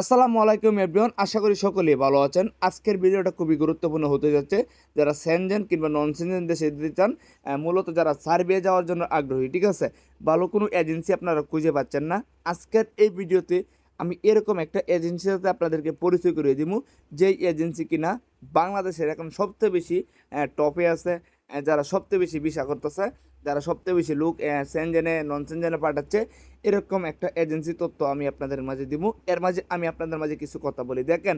আসসালামু আলাইকুম এভরিওয়ান আশা করি সকলেই ভালো আছেন। আজকের ভিডিওটা খুবই গুরুত্বপূর্ণ হতে যাচ্ছে। যারা সেনজেন কিংবা নন সেনজেন দেশে যেতে চান মূলত যারা সার্বিয়া যাওয়ার জন্য আগ্রহী, ঠিক আছে? ভালো কোনো এজেন্সি আপনারা খুঁজে পাচ্ছেন না। আজকের এই ভিডিওতে আমি এরকম একটা এজেন্সির সাথে আপনাদেরকে পরিচয় করিয়ে দিব। যেই এজেন্সি কিনা বাংলাদেশের এখন সবচেয়ে বেশি টপে আছে যারা সবচেয়ে বেশি ভিসা করতেছে যারা সবচেয়ে বেশি লোক সেনজেনে নন সেনজেনে পাঠাচ্ছে, এরকম একটা এজেন্সি তথ্য আমি আপনাদের মাঝে দিব। এর মাঝে আমি আপনাদের মাঝে কিছু কথা বলি। দেখেন,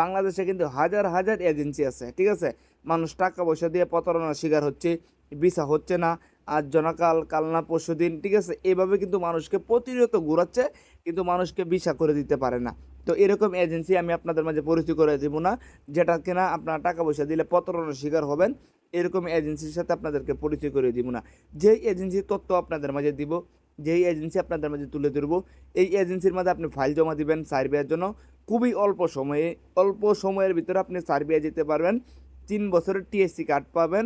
বাংলাদেশে কিন্তু হাজার হাজার এজেন্সি আছে, ঠিক আছে? মানুষ টাকা পয়সা দিয়ে প্রতারণার শিকার হচ্ছে, ভিসা হচ্ছে না। আজ জনকাল, কাল না পরশু দিন, ঠিক আছে? এভাবে কিন্তু মানুষকে প্রতিনিয়ত ঘুরাচ্ছে, কিন্তু মানুষকে ভিসা করে দিতে পারে না। তো এরকম এজেন্সি আমি আপনাদের মাঝে পরিচয় করে দেবো না, যেটা কিনা আপনারা টাকা পয়সা দিলে প্রতারণার শিকার হবেন। এরকম এজেন্সির সাথে আপনাদেরকে পরিচয় করে দিব না। যেই এজেন্সির তথ্য আপনাদের মাঝে দিব, যেই এজেন্সি আপনাদের মাঝে তুলে ধরবো, এই এজেন্সির মাঝে আপনি ফাইল জমা দিবেন সার্বিয়ার জন্য। খুবই অল্প সময়ে, অল্প সময়ের ভিতরে আপনি সার্বিয়া যেতে পারবেন। তিন বছরের টিএসসি কার্ড পাবেন।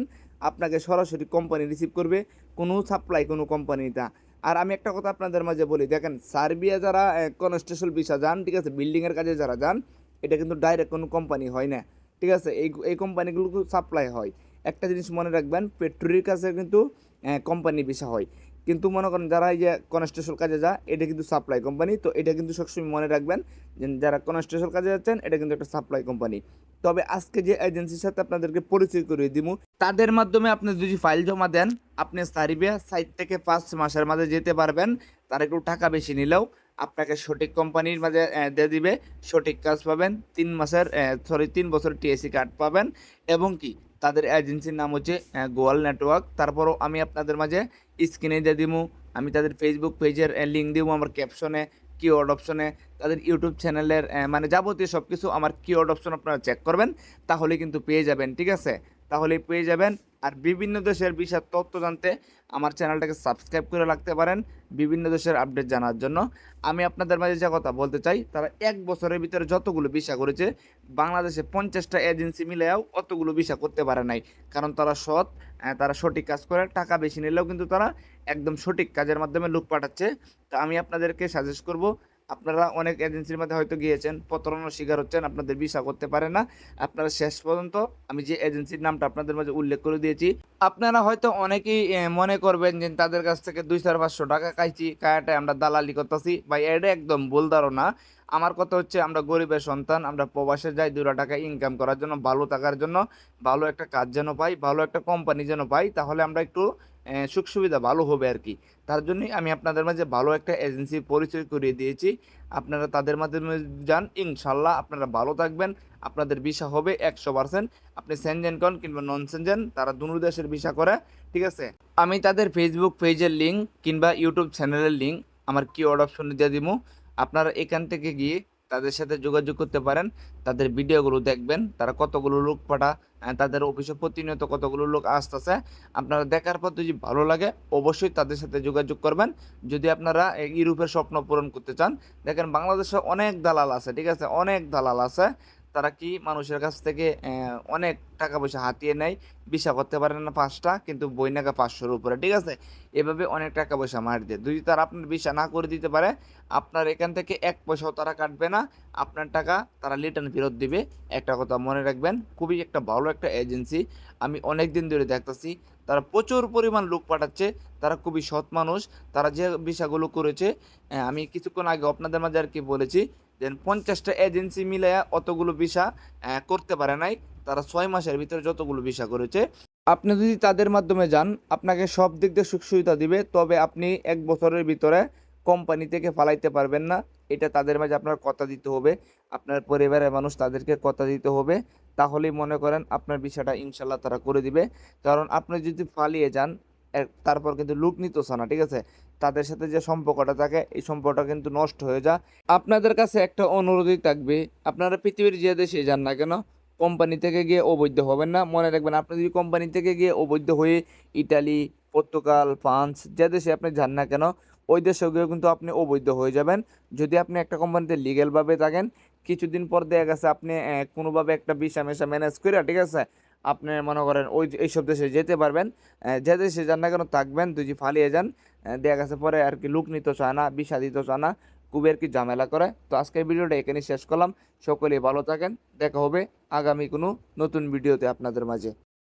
আপনাকে সরাসরি কোম্পানি রিসিভ করবে, কোনো সাপ্লাই কোনো কোম্পানিটা আর আমি একটা কথা আপনাদের মাঝে বলি, দেখেন সার্বিয়া যারা কনস্টেশন ভিসা যান, ঠিক আছে বিল্ডিংয়ের কাজে যারা যান, এটা কিন্তু ডাইরেক্ট কোনো কোম্পানি হয় না। ঠিক আছে, এই এই কোম্পানিগুলো সাপ্লাই হয়। একটা জিনিস মনে রাখবেন, পেট্রোলের কাছে কিন্তু কোম্পানি ভিসা হয়। কিন্তু মনে করেন যারা এই যে কনস্ট্রাকশন কাজে যা এটা কিন্তু সাপ্লাই কোম্পানি তো এটা কিন্তু সবসময় মনে রাখবেন যে যারা কনস্ট্রাকশন কাজে যাচ্ছেন, এটা কিন্তু একটা সাপ্লাই কোম্পানি তবে আজকে যে এজেন্সির সাথে আপনাদেরকে পরিচয় করিয়ে দিব তাদের মাধ্যমে আপনি যদি ফাইল জমা দেন, আপনি সারিবিয়া সাইট থেকে পাঁচ মাসের মাঝে যেতে পারবেন, তার একটু টাকা বেশি নিলেও আপনাকে সঠিক কোম্পানির মাঝে দিয়ে দিবে, সঠিক কাজ পাবেন, তিন মাসের সরি তিন বছর টিএসসি কার্ড পাবেন, এবং কি তাদের এজেন্সির নাম হচ্ছে গোয়াল নেটওয়ার্ক তারপরও আমি আপনাদের মাঝে স্ক্রিনে দিয়ে দিব আমি তাদের ফেসবুক পেজের লিঙ্ক দিব আমার ক্যাপশনে কিওয়ার্ড অপশনে তাদের ইউটিউব চ্যানেলের মানে যাবতীয় সব কিছু আমার কিওয়ার্ড অপশন আপনারা চেক করবেন তাহলে কিন্তু পেয়ে যাবেন, ঠিক আছে? তাহলে পেয়ে যাবেন। আর বিভিন্ন দেশের বিশাল তথ্য জানতে আমার চ্যানেলটাকে সাবস্ক্রাইব করে রাখতে পারেন বিভিন্ন দেশের আপডেট জানার জন্য। আমি আপনাদের মাঝে যে কথা বলতে চাই, তারা এক বছরের ভিতরে যতগুলো ভিসা করেছে, বাংলাদেশে পঞ্চাশটা এজেন্সি মিলেও অতগুলো ভিসা করতে পারে নাই। কারণ তারা সৎ তারা সঠিক কাজ করে, টাকা বেশি নিলেও কিন্তু তারা একদম সঠিক কাজের মাধ্যমে লোক পাঠাচ্ছে। তা আমি আপনাদেরকে সাজেস্ট করব আপনারা অনেক এজেন্সির মধ্যে হয়তো গিয়েছেন, প্রতারণার শিকার হচ্ছেন, আপনাদের ভিসা করতে পারে না। আপনারা শেষ পর্যন্ত, আমি যে এজেন্সির নামটা আপনাদের মাঝে উল্লেখ করে দিয়েছি, আপনারা হয়তো অনেকেই মনে করবেন যে তাদের কাছ থেকে দুই চার পাঁচশো টাকা খাইছি কায়াটায় আমরা দালালি করতেছি। বা এটা একদম ভুল ধারণা। আমার কথা হচ্ছে, আমরা গরিবের সন্তান, আমরা প্রবাসে যাই দুটা টাকা ইনকাম করার জন্য, ভালো থাকার জন্য, ভালো একটা কাজ যেন পাই, ভালো একটা কোম্পানি যেন পাই, তাহলে আমরা একটু সুখ সুবিধা ভালো হবে আর কি। তার জন্যই আমি আপনাদের মাঝে ভালো একটা এজেন্সি পরিচয় করিয়ে দিয়েছি। আপনারা তাদের মাধ্যমে যান, ইনশাল্লাহ আপনারা ভালো থাকবেন। আপনাদের ভিসা হবে একশো পার্সেন্ট আপনি সেনজেন কন কিংবা নন সেনজেন তারা দুনো দেশের ভিসা করে, ঠিক আছে? আমি তাদের ফেসবুক পেজের লিঙ্ক কিংবা ইউটিউব চ্যানেলের লিঙ্ক আমার কিওয়ার্ড অপশনে দিয়ে দিব। আপনারা এখান থেকে গিয়ে তাদের সাথে যোগাযোগ করতে পারেন, তাদের ভিডিওগুলো দেখবেন, তারা কতগুলো লোক পাঠা তাদের অফিসে প্রতিনিয়ত কতগুলো লোক আসতেছে। আপনারা দেখার পর যদি ভালো লাগে, অবশ্যই তাদের সাথে যোগাযোগ করবেন। যদি আপনারা ইউরোপের স্বপ্ন পূরণ করতে চান, দেখেন বাংলাদেশে অনেক দালাল আছে, ঠিক আছে? অনেক দালাল আছে। তারা কি মানুষের কাছ থেকে অনেক টাকা পয়সা হাতিয়ে নেয়, ভিসা করতে পারে না পাঁচটা, কিন্তু বই নাকা পাঁচশোর উপরে, ঠিক আছে? এভাবে অনেক টাকা পয়সা মার দেয়। যদি তারা আপনার ভিসা না করে দিতে পারে, আপনার এখান থেকে এক পয়সাও তারা কাটবে না, আপনার টাকা তারা রিটার্ন ফেরত দিবে। একটা কথা মনে রাখবেন, খুবই একটা ভালো একটা এজেন্সি। আমি অনেক দিন ধরে দেখতেছি, তারা প্রচুর পরিমাণ লোক পাঠাচ্ছে, তারা খুবই সৎ মানুষ, তারা যে ভিসাগুলো করেছে আমি কিছুক্ষণ আগে আপনাদের মাঝে আর কি বলেছি যে পঞ্চাশটা এজেন্সি মিলে অতগুলো ভিসা করতে পারে নাই। তারা ছয় মাসের ভিতরে যতগুলো ভিসা করেছে। আপনি যদি তাদের মাধ্যমে যান, আপনাকে সব দিক দিয়ে সুখ সুবিধা দিবে, তবে আপনি এক বছরের ভিতরে কোম্পানি থেকে ফালাইতে পারবেন না। এটা তাদের মাঝে আপনার কথা দিতে হবে। আপনার পরিবারের মানুষ তাদেরকে কথা দিতে হবে। তাহলেই মনে করেন আপনার বিষয়টা ইনশাল্লাহ তারা করে দিবে। কারণ আপনি যদি ফালিয়ে যান তারপর কিন্তু লুক নিতেছে না, ঠিক আছে? তাদের সাথে যে সম্পর্কটা থাকে, এই সম্পর্কটা কিন্তু নষ্ট হয়ে যায়। আপনাদের কাছে একটা অনুরোধই থাকবে, আপনারা পৃথিবীর যে দেশে যান না কেন, কোম্পানি থেকে গিয়ে অবৈধ হবেন না। মনে রাখবেন, আপনি যদি কোম্পানি থেকে গিয়ে অবৈধ হয়ে ইটালি, পর্তুগাল, ফ্রান্স, যে দেশে আপনি যান না কেন, ওই দেশে গিয়েও কিন্তু আপনি অবৈধ হয়ে যাবেন। যদি আপনি একটা কোম্পানিতে লিগেলভাবে থাকেন, কিছুদিন পর দেখা গেছে আপনি কোনোভাবে একটা ভিসা মেশা ম্যানেজ করে ঠিক আছে? আপনি মনে করেন ওই এইসব দেশে যেতে পারবেন। যে দেশে যান না কেন, থাকবেন তুই যে ফালিয়ে যান। দেখা গেছে পরে আর কি লুক নিতে চায় না বিষা দিতে চায় না, খুবই আর কি ঝামেলা করে। তো আজকের ভিডিওটা এখানে শেষ করলাম। সকলেই ভালো থাকেন। দেখা হবে আগামী কোনো নতুন ভিডিওতে আপনাদের মাঝে।